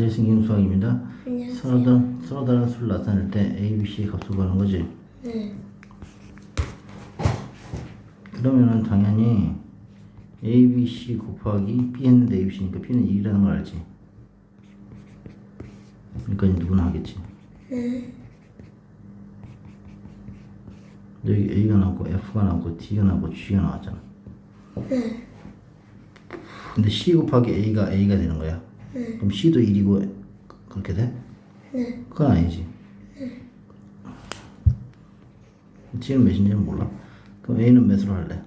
제 생긴 수학입니다. 안녕하세요. 서로 다른, 서로 다른 수를 나타낼 때 A, B, C 값을 구하는 거지. 네. 그러면은 당연히 A, B, C 곱하기 B 했는데 A, B, C니까 B는 2라는 걸 알지. 그러니까 누구나 하겠지. 네. 여기 A가 나오고 F가 나오고 D가 나오고 G가 나왔잖아. 네. 근데 C 곱하기 A가 A가 되는 거야. 그럼 C도 1이고 그렇게 돼? 네. 그건 아니지. G는 몇인지는 몰라. 그럼 A는 몇으로 할래?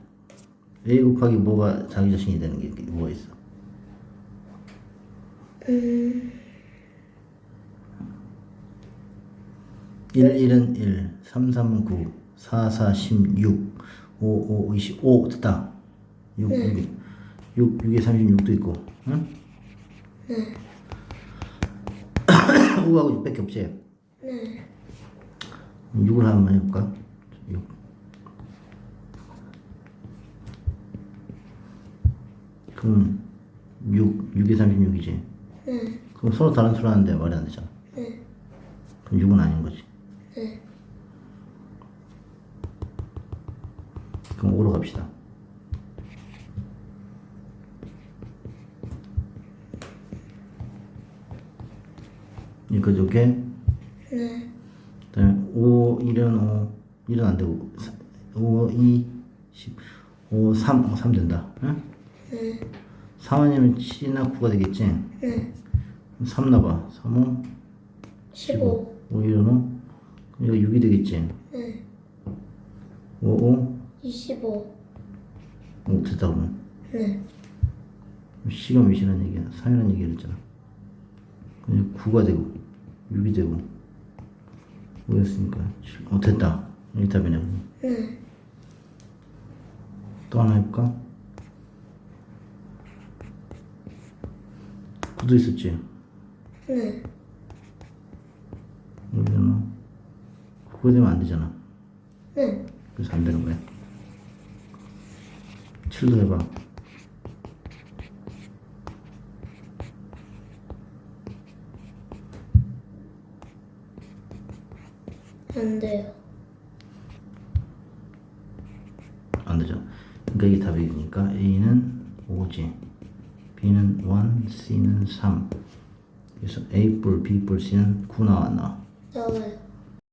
A 곱하기 뭐가 자기 자신이 되는 게 뭐가 있어? 음. 1, 1은 1, 3, 3은 9, 4, 4, 16, 5, 5, 25 됐다. 6, 6, 6, 6에 36도 있고, 응? 네. 5하고 6밖에 없지? 네. 6을 한번 해볼까? 6. 그럼 6, 6에 36이지? 네. 그럼 서로 다른 수를 하는데 말이 안 되잖아. 네. 그럼 6은 아닌 거지. 네. 그럼 5로 갑시다. 그러니까 저게 네. 그다음에 5, 1은 5, 1은 안 되고 5, 2, 10, 5, 3, 어, 3 된다. 응? 네. 4원이면 7이나 9가 되겠지? 네. 3 나봐. 3, 5, 15. 5, 1은 5. 그럼 이거 6이 되겠지? 네. 5, 5, 25. 5 됐다 그러면. 네. C가 몇이라는 얘기야? 3이라는 얘기를 했잖아. 그냥 9가 되고, 6이 되고, 5였으니까, 7. 어, 됐다. 이 답이네. 그럼. 네. 또 하나 해볼까? 9도 있었지? 네. 여기는 9가 되면 안 되잖아. 네. 그래서 안 되는 거야. 7도 해봐. 안 돼요. 안 되죠. 그러니까 이게 답이니까 A는 5지. B는 1, C는 3. 그래서 A 뿔, B 뿔, C는 9 나왔나? 나와요.